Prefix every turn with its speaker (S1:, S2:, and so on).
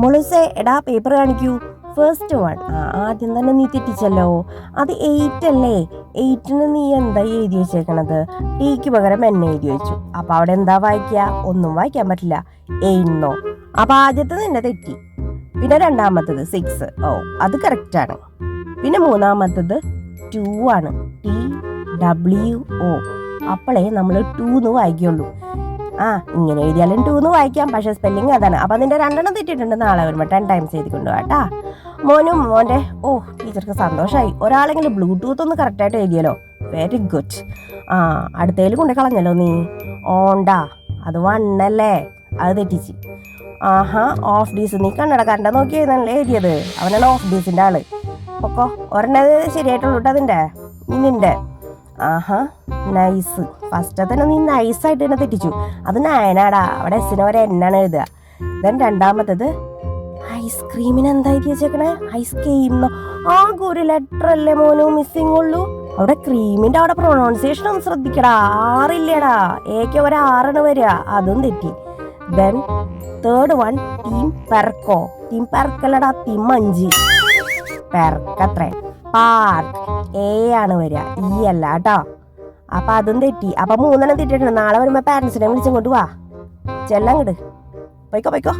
S1: മൊളുസേ എടാ പേപ്പർ കാണിക്കൂ. First one ആ ആദ്യം തന്നെ നീ തെറ്റിച്ചല്ലോ. അത് എയ്റ്റ് അല്ലേ? എയ്റ്റിന് നീ എന്താ എഴുതി വെച്ചേക്കണത്? ടീക്ക് പകരം എന്നെ എഴുതി വെച്ചു. അപ്പൊ അവിടെ എന്താ വായിക്കുക ഒന്നും വായിക്കാൻ പറ്റില്ല. എയ്ന്നോ അപ്പൊ ആദ്യത്തെ നിന്നെ തെറ്റി. പിന്നെ രണ്ടാമത്തത് സിക്സ് ഓ അത് കറക്റ്റ് ആണ്. പിന്നെ മൂന്നാമത്തത് ടു ആണ്. ടി ഡബ്ല്യു ഒ അപ്പോഴേ നമ്മൾ ടു എന്ന് വായിക്കുള്ളൂ ആ ഇങ്ങനെ എഴുതിയാലും ടു എന്ന് വായിക്കാം. പക്ഷെ സ്പെല്ലിംഗ് അതാണ്. അപ്പൊ അതിന്റെ രണ്ടെണ്ണം തെറ്റിയിട്ടുണ്ട്. നാളെ വരുമ്പോൾ ടെൻ ടൈംസ് എഴുതി കൊണ്ടുപോകാട്ടാ മോനും മോന്റെ ഓ ടീച്ചർക്ക് സന്തോഷമായി ഒരാളെങ്കിലും ബ്ലൂടൂത്ത് ഒന്ന് കറക്റ്റായിട്ട് എഴുതിയല്ലോ വെരി ഗുഡ് ആ അടുത്തേൽ കൊണ്ടു കളഞ്ഞല്ലോ നീ. ഓണ്ടാ അത് വണ്ണല്ലേ അത് തെറ്റിച്ച്. ആഹാ ഓഫ് ഡീസ് നീ കണ്ണടക്കാരന്റെ നോക്കി എഴുതാനല്ലേ എഴുതിയത്? അവനാണ് ഓഫ് ഡീസിന്റെ ആൾ. പൊക്കോ ഒരെണ്ണത് ശരിയായിട്ടുള്ളൂ കേട്ടോ അതിന്റെ നിന്റെ. ആഹാ നൈസ് ഫസ്റ്റ് തന്നെ നീ നൈസായിട്ട് തന്നെ തെറ്റിച്ചു. അത് നയനാടാ. അവിടെ എസിന് എന്നാണ് എഴുതുക. ദെൻ രണ്ടാമത്തത് ഐസ്ക്രീമിന് എന്താ എഴുതി വെച്ചേക്കണേ? ഐസ്ക്രീം ആകെ ഒരു ലെറ്റർ അല്ലേ മോനോ? മിസ്സിംഗ് ഉള്ളൂ. അവിടെ ക്രീമിന്റെ അവിടെ പ്രൊണൗൺസിയേഷൻ ഒന്ന് ശ്രദ്ധിക്കടാ. ആറില്ലേടാ. ഏക്ക് ഒരു ആറാണ് വരിക. അതും തെറ്റി. ദെൻ തേർഡ് വൺ ടീം പെർക്കോ ടീം പെർക്കല്ലടാ ടീം അഞ്ച്. പെർക്കത്രേ പാർക്ക് എ ആണ് വരിക. ഇ അല്ല കേട്ടോ. അപ്പൊ അതും തെറ്റി. അപ്പൊ മൂന്നെണ്ണം തെറ്റിട്ടുണ്ട് നാളെ വരുമ്പോ പാരന്റ്സിനെ വിളിച്ചങ്ങോട്ട് വാ. ചെല്ലങ്ങട്. പോയിക്കോ പോയിക്കോ.